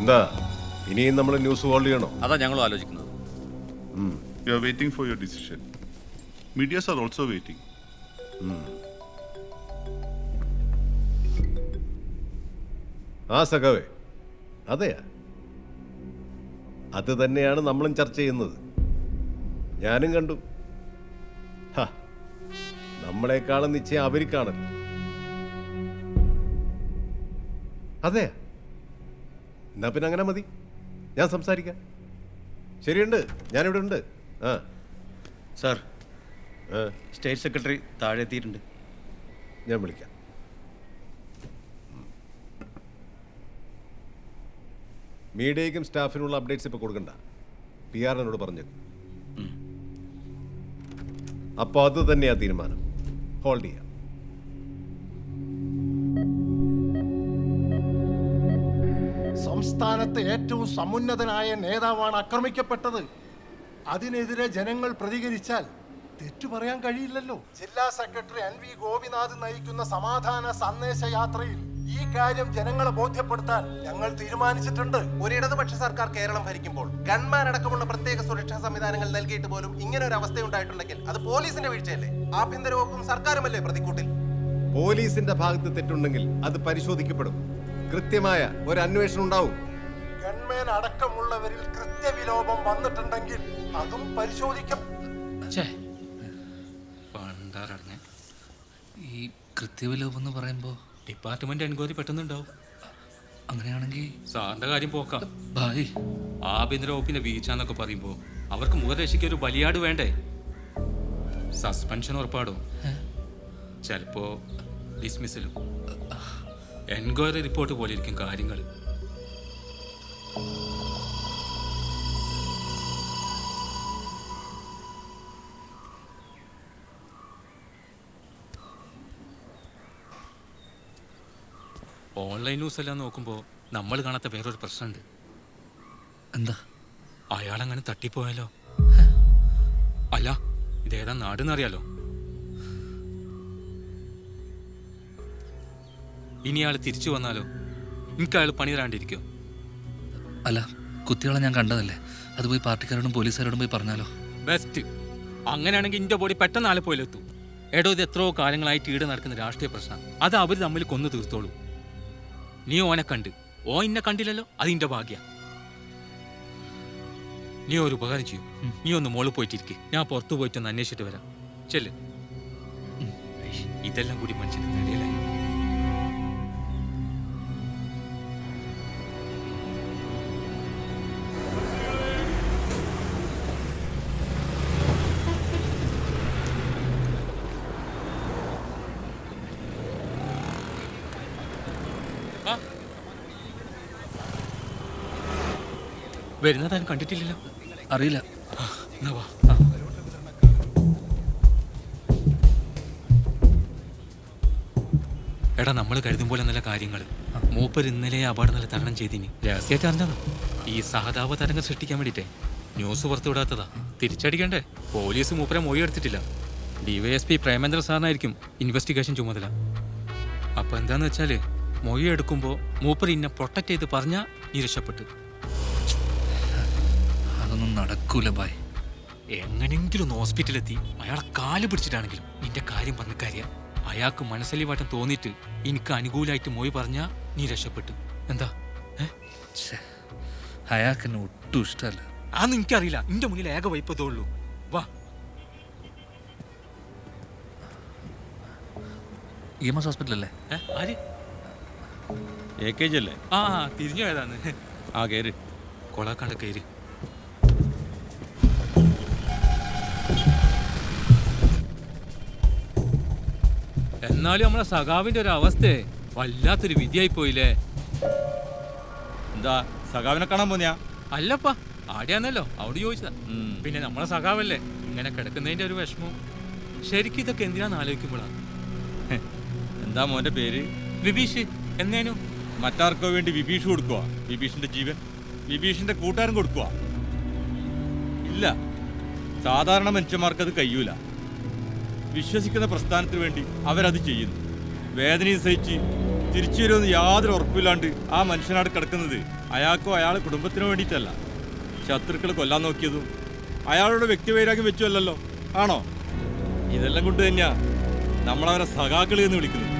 എന്താ? ഇനിയും നമ്മൾ ന്യൂസ് ഹോൾഡ് ചെയ്യണോ? അതാ ഞങ്ങളും ആലോചിക്കുന്നത്. We are waiting for your decision. Medias are also waiting. ആ സഖാവേ. അതെയാ? അത് തന്നെയാണ് നമ്മളും ചർച്ച ചെയ്യുന്നത്. ഞാനും കണ്ടു. ഹ, നമ്മളെക്കാളും നിശ്ചയം അവർക്കാണല്ലോ അതെ എന്നാ പിന്നെ അങ്ങനെ മതി. ഞാൻ സംസാരിക്കാം. ശരിയുണ്ട്? ഞാനിവിടെ ഉണ്ട്. ആ. സാർ ആ, സ്റ്റേറ്റ് സെക്രട്ടറി താഴെ എത്തിയിട്ടുണ്ട്. ഞാൻ വിളിക്കാം. മീഡിയയ്ക്കും സ്റ്റാഫിനുള്ള അപ്ഡേറ്റ്സ് ഇപ്പോൾ കൊടുക്കണ്ട. പി ആർ എന്നോട് പറഞ്ഞത് അപ്പോൾ അത് തന്നെയാ തീരുമാനം. ഹോൾഡ് ചെയ്യാം. സംസ്ഥാനത്തെ ഏറ്റവും സമുന്നതനായ നേതാവാണ് ആക്രമിക്കപ്പെട്ടത്. അതിനെതിരെ ജനങ്ങൾ പ്രതികരിച്ചാൽ തെറ്റു പറയാൻ കഴിയില്ലല്ലോ. ജില്ലാ സെക്രട്ടറി എൻ വി ഗോപിനാഥ് നയിക്കുന്ന സമാധാന സന്ദേശ യാത്രയിൽ ഈ കാര്യം ജനങ്ങളെ ബോധ്യപ്പെടുത്താൻ ഞങ്ങൾ തീരുമാനിച്ചിട്ടുണ്ട്. ഒരു ഇടതുപക്ഷ സർക്കാർ കേരളം ഭരിക്കുമ്പോൾ ഗൺമാൻ അടക്കമുള്ള പ്രത്യേക സുരക്ഷാ സംവിധാനങ്ങൾ നൽകിയിട്ട് പോലും ഇങ്ങനെ ഒരു അവസ്ഥ ഉണ്ടായിട്ടുണ്ടെങ്കിൽ അത് പോലീസിന്റെ വീഴ്ചയല്ലേ? ആഭ്യന്തര വകുപ്പും സർക്കാരുമല്ലേ പ്രതിക്കൂട്ടിൽ? പോലീസിന്റെ ഭാഗത്ത് തെറ്റുണ്ടെങ്കിൽ അത് പരിശോധിക്കപ്പെടും. കൃത്യമായ ഒരു അന്വേഷണം ഉണ്ടാവും. ഗൺമാൻ അടക്കമുള്ളവരിൽ കൃത്യവിലോപം വന്നിട്ടുണ്ടെങ്കിൽ അതും പരിശോധിക്കും. ഛേ പണ്ടാറടങ്ങ ഈ കൃത്യവിലോപം എന്ന് പറയുമ്പോൾ ഡിപ്പാർട്ട്മെന്റ് എൻക്വയറി പെട്ടെന്നുണ്ടാവും. അങ്ങനെയാണെങ്കിൽ സാറിന്റെ കാര്യം പോക്കാം. ഭായ് ആഭ്യന്തര വകുപ്പിന്റെ വീഴ്ച പറയുമ്പോ പറയുമ്പോൾ അവർക്ക് മുഖരക്ഷയ്ക്ക് ഒരു ബലിയാട് വേണ്ടേ? സസ്പെൻഷൻ ഉറപ്പാടോ? ചിലപ്പോ ഡിസ്മിസലും എൻക്വയറി റിപ്പോർട്ട് പോലെ ഇരിക്കും കാര്യങ്ങൾ ഓൺലൈൻ ന്യൂസ് എല്ലാം നോക്കുമ്പോൾ നമ്മൾ കാണാത്ത വേറൊരു പ്രശ്നമുണ്ട്. എന്താ? അയാളങ്ങനെ തട്ടിപ്പോയാലോ? അല്ല ഇതേതാ നാടെന്നറിയാലോ? ഇനി അയാൾ തിരിച്ചു വന്നാലോ? എനിക്ക് അയാൾ പണി തരാണ്ടിരിക്കോ അല്ല കുത്തികളെ ഞാൻ കണ്ടതല്ലേ? അത് പോയി പാർട്ടിക്കാരോടും പോലീസുകാരോടും പോയി പറഞ്ഞാലോ? ബെസ്റ്റ് അങ്ങനെയാണെങ്കിൽ ഇന്റെ ബോഡി പെട്ടെന്ന് ആലപ്പോയിലെത്തും എടോ ഇത് എത്രയോ കാലങ്ങളായിട്ട് ഈട് നടക്കുന്ന രാഷ്ട്രീയ പ്രശ്നം. അത് അവർ തമ്മിൽ കൊന്നു തീർത്തോളൂ. നീ ഓനെ കണ്ട്. ഓ ഇന്നെ കണ്ടില്ലല്ലോ? അത് ഇന്റെ ഭാഗ്യ. നീ ഒരു ഉപകാരം ചെയ്യൂ. നീ ഒന്ന് മോൾ പോയിട്ടിരിക്കെ. ഞാൻ പുറത്തു പോയിട്ട് ഒന്ന് അന്വേഷിച്ചിട്ട് വരാം. ചെല്ല്. ഇതെല്ലാം കൂടി മനുഷ്യന് തടയലായി വരുന്നതാൻ കണ്ടിട്ടില്ലല്ലോ. അറിയില്ല. ആ, എന്നാ വാ. എടാ നമ്മൾ കരുതും പോലെ നല്ല കാര്യങ്ങൾ മൂപ്പർ ഇന്നലെ അപകടം നല്ല തരണം ചെയ്തിനി. രഹസ്യമായിട്ട് അറിഞ്ഞതാ ഈ സഹതാപ തരംഗം സൃഷ്ടിക്കാൻ വേണ്ടിയിട്ടേ. ന്യൂസ് പുറത്തുവിടാത്തതാ തിരിച്ചടിക്കണ്ടേ? പോലീസ് മൂപ്പരെ മൊഴി എടുത്തിട്ടില്ല. ഡിവൈഎസ്പി പ്രേമേന്ദ്ര സാറിനായിരിക്കും ഇൻവെസ്റ്റിഗേഷൻ ചുമതല. അപ്പൊ എന്താന്ന് വെച്ചാൽ മൊഴി എടുക്കുമ്പോ മൂപ്പർ ഇന്നെ പ്രൊട്ടക്ട് ചെയ്ത് പറഞ്ഞാ നീ രക്ഷപ്പെട്ടു. നടക്കൂല ഭായ് എങ്ങനെങ്കിലും ഒന്ന് ഹോസ്പിറ്റലെത്തി. അയാളെ കാൽ പിടിച്ചിട്ടാണെങ്കിലും നിന്റെ കാര്യം പറഞ്ഞ കാര്യം അയാൾക്ക് മനസ്സലിവാട്ടം തോന്നിയിട്ട് എനിക്ക് അനുകൂലമായിട്ട് മൊഴി പറഞ്ഞാ നീ രക്ഷപ്പെട്ടു. എന്താ? അയാൾക്ക് എന്നെ ഒട്ടും ഇഷ്ടമല്ല. അതൊന്നും എനിക്കറിയില്ല. നിന്റെ മുന്നിൽ ഏക വൈപ്പതേ ഉള്ളൂ. വാ. ഇ എം എസ് ഹോസ്പിറ്റലല്ലേ? ഏ ആര്? എ കെ ജി അല്ലേ? ആ ആ, തിരിഞ്ഞു പോയതാന്ന് ആ കയറി കൊളാക്കാണ്ട് കയറി എന്നാലും നമ്മളെ സഖാവിന്റെ ഒരു അവസ്ഥയെ വല്ലാത്തൊരു വിധിയായി പോയില്ലേ? എന്താ സഖാവിനെ കാണാൻ പോന്നിയാ? അല്ലപ്പാ ആടെയാന്നല്ലോ അവിടെ ചോദിച്ചതാ. പിന്നെ നമ്മളെ സഖാവല്ലേ ഇങ്ങനെ കിടക്കുന്നതിന്റെ ഒരു വിഷമം ശരിക്കും ഇതൊക്കെ എന്തിനാന്ന് ആലോചിക്കുമ്പോഴാണ് എന്താ മോന്റെ പേര്? വിഭീഷ് എന്നേനു? മറ്റാർക്കോ വേണ്ടി വിഭീഷ് കൊടുക്കുക വിഭീഷിന്റെ ജീവൻ? വിഭീഷിന്റെ കൂട്ടുകാരൻ കൊടുക്കുക ഇല്ല സാധാരണ മനുഷ്യന്മാർക്ക് അത് കഴിയൂല. വിശ്വസിക്കുന്ന പ്രസ്ഥാനത്തിന് വേണ്ടി അവരത് ചെയ്യുന്നു. വേദനയും സഹിച്ച് തിരിച്ചു വരുമെന്ന് യാതൊരു ഉറപ്പില്ലാണ്ട് ആ മനുഷ്യനാട് കിടക്കുന്നത് അയാൾക്കോ അയാൾ കുടുംബത്തിനോ വേണ്ടിയിട്ടല്ല. ശത്രുക്കളെ കൊല്ലാൻ നോക്കിയതും അയാളുടെ വ്യക്തിവൈരാഗ്യം വെച്ചുമല്ലല്ലോ. ആണോ? ഇതെല്ലാം കൊണ്ട് തന്നെയാ നമ്മളവരെ സഖാക്കളി എന്ന് വിളിക്കുന്നത്.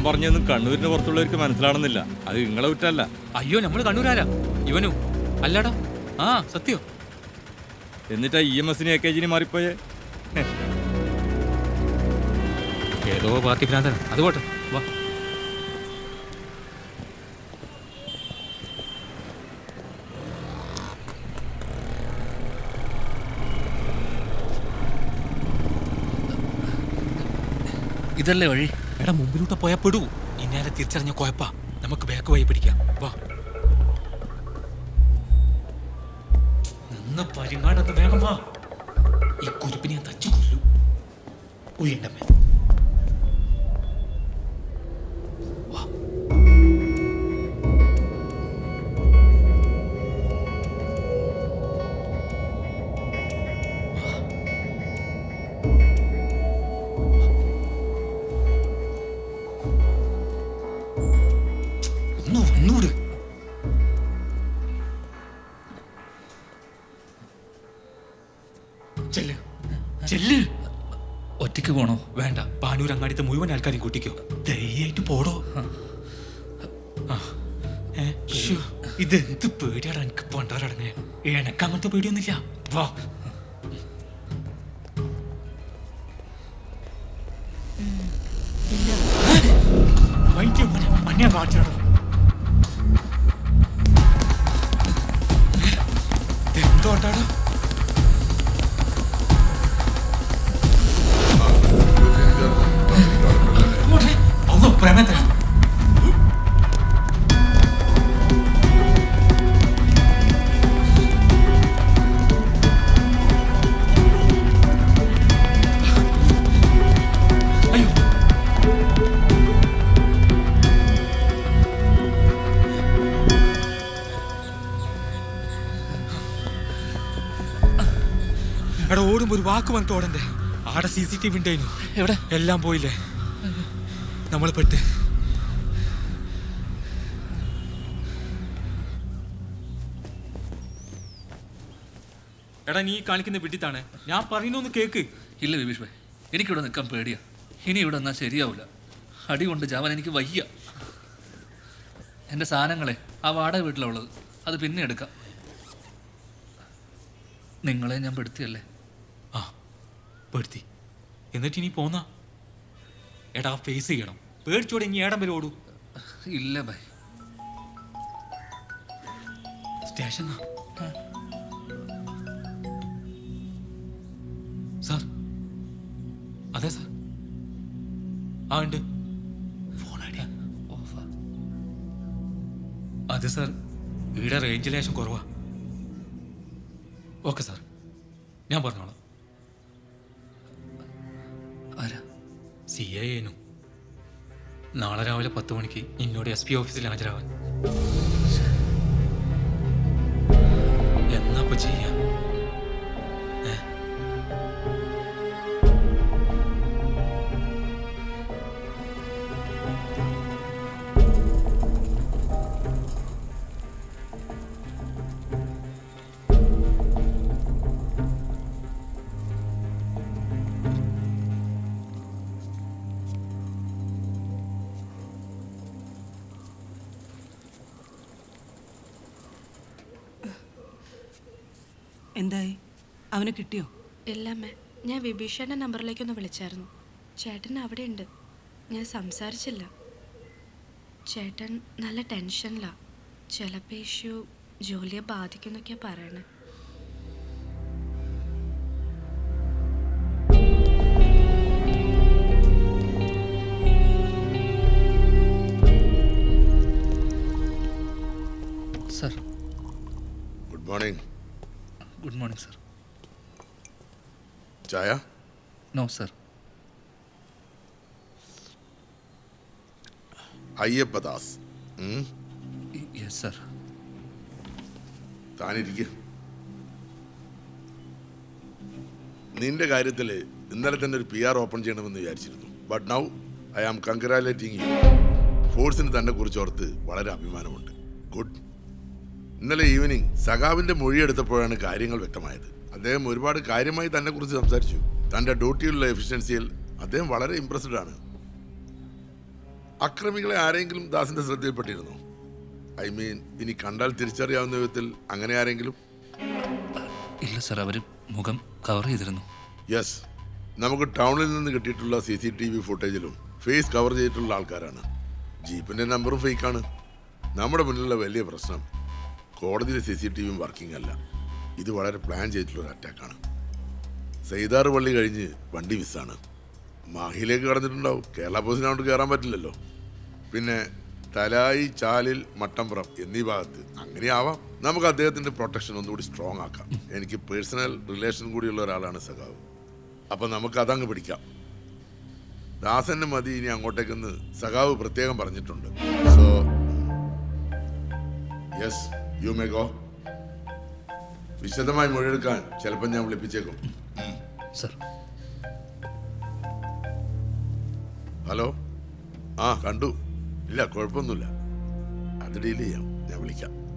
ഞാൻ പറഞ്ഞൊന്നും കണ്ണൂരിന്റെ പുറത്തുള്ളവർക്ക് മനസ്സിലാണെന്നില്ല. അത് നിങ്ങളെ വിട്ടല്ല അയ്യോ നമ്മൾ കണ്ണൂരാരാ? ഇവനു. അല്ലാടാ? ആ സത്യോ? എന്നിട്ടാ ഇ എം എസിനെ എ കെ ജിന് മാറിപ്പോയേ? ഏതോ പാർട്ടി ഭ്രാന്തൻ. അത് പോട്ടെ. വാ. ഇതല്ലേ വഴി? എടാ മുമ്പിലൂടെ പോയാ പെടൂ. ഇന്നാലെ തിരിച്ചറിഞ്ഞ കുഴപ്പാ. നമുക്ക് ബാക്ക് വഴി പിടിക്കാം. വാ. പരിങ്ങാടത്ത് വേഗം വാ. ഈ കുരുപ്പിനെ തച്ചു കൊല്ലു ഉയണ്ടമ്മേ മുഴുവൻ ആൾക്കാരും കൂട്ടിക്കോ. ധൈര്യമായിട്ട് പോടോ. ഇത് എന്ത് പേടിയാടാ എനിക്ക് പണ്ടാറടങ്ങേ എനക്ക് അങ്ങനത്തെ പേടിയൊന്നുമില്ല. വാ. മഞ്ഞ എന്തോട്ടാടാ എടാ ഒരു വാക്ക് പറഞ്ഞിട്ട് ഓടണ്ടേ? ആടെ സി സി ടി വി ഉണ്ടായിരുന്നു എവിടെ? എല്ലാം പോയില്ലേ? നമ്മൾ പെട്ട്. എടാ നീ കാണിക്കുന്ന വിട്ടിത്താണ് ഞാൻ പറയുന്നൊന്ന് കേക്ക്. ഇല്ല വിഭീഷ് ഭായ്. എനിക്കിവിടെ നിൽക്കാൻ പേടിയാ. ഇനി ഇവിടെ നിന്നാൽ ശരിയാവില്ല അടി കൊണ്ട് ജാവൻ എനിക്ക് വയ്യ. എന്റെ സാധനങ്ങളെ ആ വാടക വീട്ടിലുള്ളത്. അത് പിന്നെ എടുക്കാം. നിങ്ങളെ ഞാൻ പെടുത്തിയല്ലേ? പെടുത്തി എന്നിട്ട് ഇനി പോന്നാ? എടാ ഫേസ് ചെയ്യണം. പേടിച്ചോടെ ഇനി ഏടം വരെ ഓടൂ ഇല്ല ഭയ സ്റ്റേഷൻ സാർ. അതെ സാർ. ആ ഉണ്ട്. ഫോൺ ഐഡിയ ഓഫാ. അതെ സാർ. ഇവിടെ റേഞ്ച് ലേശം കുറവാ. Okay sir. ഞാൻ പറഞ്ഞോളാം. സി എ നാളെ രാവിലെ പത്ത് മണിക്ക് എന്നോട് എസ് പി ഓഫീസിൽ ഹാജരാവാൻ. എന്നാ ചെയ്യാ? എന്തായി? അവനെ കിട്ടിയോ? അമ്മേ ഞാൻ നമ്പറിലേക്ക് നമ്പറിലേക്കൊന്ന് വിളിച്ചായിരുന്നു. ചേട്ടൻ അവിടെ ഉണ്ട് ഞാൻ സംസാരിച്ചില്ല. ചേട്ടൻ നല്ല ടെൻഷനിലാണ് ചിലപ്പോൾ ഇഷ്യൂ ജോലിയെ ബാധിക്കുന്നൊക്കെയാണ് പറയണേ. ചായ? No sir. Ayyappadas? Yes sir. താനിരിക്കുക നിന്റെ കാര്യത്തിൽ ഇന്നലെ തന്നെ ഒരു പി ആർ ഓപ്പൺ ചെയ്യണമെന്ന് വിചാരിച്ചിരുന്നു. But now I am congratulating you ഫോഴ്സിന് തന്നെ കുറിച്ച് ഓർത്ത് വളരെ അഭിമാനമുണ്ട്. ഗുഡ് ഇന്നലെ ഈവനിങ് സഖാവിന്റെ മൊഴിയെടുത്തപ്പോഴാണ് കാര്യങ്ങൾ വ്യക്തമായത്. അദ്ദേഹം ഒരുപാട് കാര്യമായി തന്നെ കുറിച്ച് സംസാരിച്ചു. തന്റെ ഡ്യൂട്ടിയിലുള്ള എഫിഷ്യൻസിയിൽ അദ്ദേഹം വളരെ ഇംപ്രസ്ഡ് ആണ്. അക്രമികളെ ആരെങ്കിലും ദാസിന്റെ ശ്രദ്ധയിൽപ്പെട്ടിരുന്നു? ഐ മീൻ ഇനി കണ്ടാൽ തിരിച്ചറിയാവുന്ന വിധത്തിൽ അങ്ങനെ ആരെങ്കിലും? ഇല്ല സർ അവർ മുഖം കവർ ചെയ്തിരുന്നു. യെസ് നമുക്ക് ടൗണിൽ നിന്ന് കിട്ടിയിട്ടുള്ള സി സി ടി വി ഫുട്ടേജിലും ഫേസ് കവർ ചെയ്തിട്ടുള്ള ആൾക്കാരാണ്. ജീപ്പിന്റെ നമ്പറും ഫേക്കാണ് നമ്മുടെ മുന്നിലുള്ള വലിയ പ്രശ്നം കോടതിയിലെ സി സി ടി വിയും വർക്കിംഗ് അല്ല. ഇത് വളരെ പ്ലാൻ ചെയ്തിട്ടുള്ള ഒരു അറ്റാക്കാണ്. സൈദാർ പള്ളി കഴിഞ്ഞ് വണ്ടി മിസ്സാണ്. മാഹിയിലേക്ക് കടന്നിട്ടുണ്ടാവും. കേരള പോസ്റ്റിനോട്ട് കയറാൻ പറ്റില്ലല്ലോ. പിന്നെ തലായി ചാലിൽ മട്ടമ്പുറം എന്നീ ഭാഗത്ത് അങ്ങനെയാവാം നമുക്ക് അദ്ദേഹത്തിന്റെ പ്രൊട്ടക്ഷൻ ഒന്നുകൂടി സ്ട്രോങ് ആക്കാം. എനിക്ക് പേഴ്സണൽ റിലേഷൻ കൂടിയുള്ള ഒരാളാണ് സഖാവ്. അപ്പം നമുക്ക് അതങ്ങ് പിടിക്കാം. ദാസന് മതി ഇനി അങ്ങോട്ടേക്കെന്ന് സഖാവ് പ്രത്യേകം പറഞ്ഞിട്ടുണ്ട്. So yes you may go വിശദമായി മൊഴിയെടുക്കാൻ ചിലപ്പോൾ ഞാൻ വിളിപ്പിച്ചേക്കും. സർ. ഹലോ? ആ കണ്ടു. ഇല്ല കുഴപ്പമൊന്നുമില്ല. അത് ഡീൽ ചെയ്യാം. ഞാൻ വിളിക്കാം.